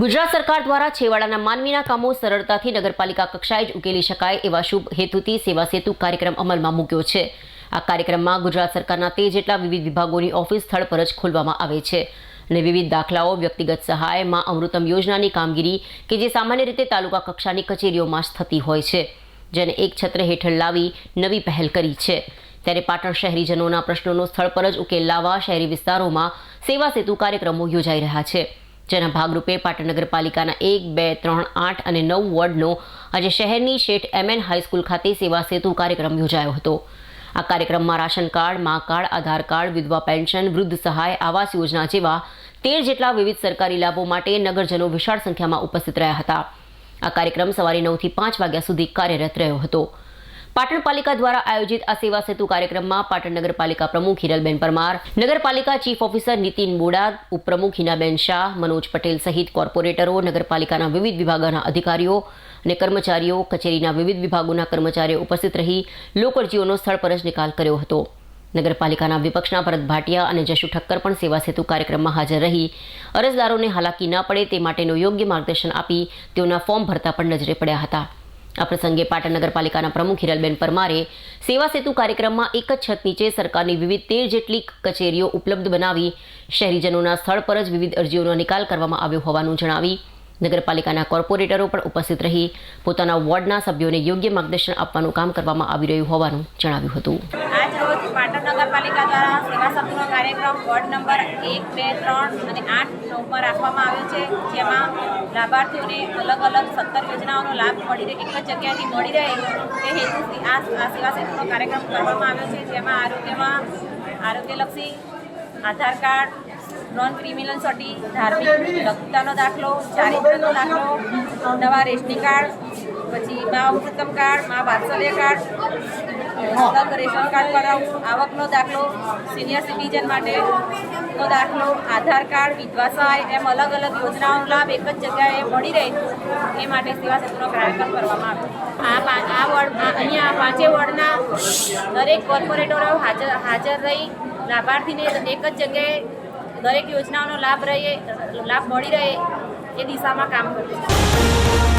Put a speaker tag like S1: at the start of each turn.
S1: ગુજરાત સરકાર દ્વારા છેવાડાના માનવીના કામો સરળતાથી નગરપાલિકા કક્ષાએ જ ઉકેલી શકાય એવા શુભ હેતુથી સેવા સેતુ કાર્યક્રમ અમલમાં મૂક્યો છે. આ કાર્યક્રમમાં ગુજરાત સરકારના તે જેટલા વિવિધ વિભાગોની ઓફિસ સ્થળ પર જ ખોલવામાં આવે છે અને વિવિધ દાખલાઓ, વ્યક્તિગત સહાયમાં અમૃતમ યોજનાની કામગીરી કે જે સામાન્ય રીતે તાલુકા કક્ષાની કચેરીઓમાં જ થતી હોય છે, જેને એક છત્ર હેઠળ લાવી નવી પહેલ કરી છે. ત્યારે પાટણ શહેરીજનોના પ્રશ્નોનો સ્થળ પર જ ઉકેલ લાવવા શહેરી વિસ્તારોમાં સેવા સેતુ કાર્યક્રમો યોજાઈ રહ્યા છે. જેના ભાગરૂપે પાટણ નગરપાલિકાના એક, બે, ત્રણ, આઠ અને નવ વોર્ડનો આજે શહેરની શેઠ એમએન હાઈસ્કૂલ ખાતે સેવા સેતુ કાર્યક્રમ યોજાયો હતો. આ કાર્યક્રમમાં રાશન કાર્ડ, મા કાર્ડ, આધાર કાર્ડ, વિધવા પેન્શન, વૃદ્ધ સહાય, આવાસ યોજના જેવા તેર જેટલા વિવિધ સરકારી લાભો માટે નગરજનો વિશાળ સંખ્યામાં ઉપસ્થિત રહ્યા હતા. આ કાર્યક્રમ સવારે નવથી પાંચ વાગ્યા સુધી કાર્યરત રહ્યો હતો. પાટણ પાલિકા દ્વારા આયોજિત આ સેવા સેતુ કાર્યક્રમમાં પાટણ નગરપાલિકા પ્રમુખ હિરલબેન પરમાર, નગરપાલિકા ચીફ ઓફિસર નીતિન બોડા, ઉપપ્રમુખ હિનાબેન શાહ, મનોજ પટેલ સહિત કોર્પોરેટરો, નગરપાલિકાના વિવિધ વિભાગોના અધિકારીઓ અને કર્મચારીઓ, કચેરીના વિવિધ વિભાગોના કર્મચારીઓ ઉપસ્થિત રહી લોકરજીઓનો સ્થળ પર જ નિકાલ કર્યો હતો. નગરપાલિકાના વિપક્ષના ભરત ભાટિયા અને જશુ ઠક્કર પણ સેવા સેતુ કાર્યક્રમમાં હાજર રહી. અરજદારોને હાલાકી ન પડે તે માટેનું યોગ્ય માર્ગદર્શન આપી તેઓના ફોર્મ ભરતા પણ નજરે પડ્યા હતા. આ પ્રસંગે પાટણ નગરપાલિકાના પ્રમુખ હિરલબેન પરમારે સેવા સેતુ કાર્યક્રમમાં એક જ છત નીચે સરકારની વિવિધ તેર જેટલી કચેરીઓ ઉપલબ્ધ બનાવી શહેરીજનોના સ્થળ પર જ વિવિધ અરજીઓનો નિકાલ કરવામાં આવ્યો હોવાનું જણાવી નગરપાલિકાના કોર્પોરેટરો પણ ઉપસ્થિત રહી પોતાના વોર્ડના સભ્યોને યોગ્ય માર્ગદર્શન આપવાનું કામ કરવામાં આવી રહ્યું હોવાનું જણાવ્યું હતું.
S2: પાટણ નગરપાલિકા દ્વારા સેવા સપ્તાહનો કાર્યક્રમ વોર્ડ નંબર એક, બે, ત્રણ અને આઠ ઉપર રાખવામાં આવ્યો છે, જેમાં લાભાર્થીઓને અલગ અલગ સત્તર યોજનાઓનો લાભ મળી રહે, એક જ જગ્યાએથી મળી રહે તે હેતુથી આ સેવા સેતુનો કાર્યક્રમ કરવામાં આવ્યો છે, જેમાં આરોગ્યમાં આરોગ્યલક્ષી, આધાર કાર્ડ, નોન ક્રિમિનલ સર્ટી, ધાર્મિક લગતાનો દાખલો, ચારિત્રનો દાખલો નવા રેશનિંગ કાર્ડ પછી મા અમૃતમ કાર્ડ, મા વાત્સલ્ય કાર્ડ રેશન કાર્ડ કરાવવું આવકનો દાખલો સિનિયર સિટીઝન માટેનો દાખલો, આધાર કાર્ડ, વિધવા સહાય, એમ અલગ અલગ યોજનાઓનો લાભ એક જ જગ્યાએ મળી રહે એ માટે સેવા સેતુનો કાર્યક્રમ કરવામાં આવ્યો. આ આ વોર્ડ અહીંયા પાંચે વોર્ડના દરેક કોર્પોરેટરો હાજર હાજર રહી, લાભાર્થીને એક જ જગ્યાએ દરેક યોજનાઓનો લાભ રહે લાભ મળી રહે એ દિશામાં કામ કર્યું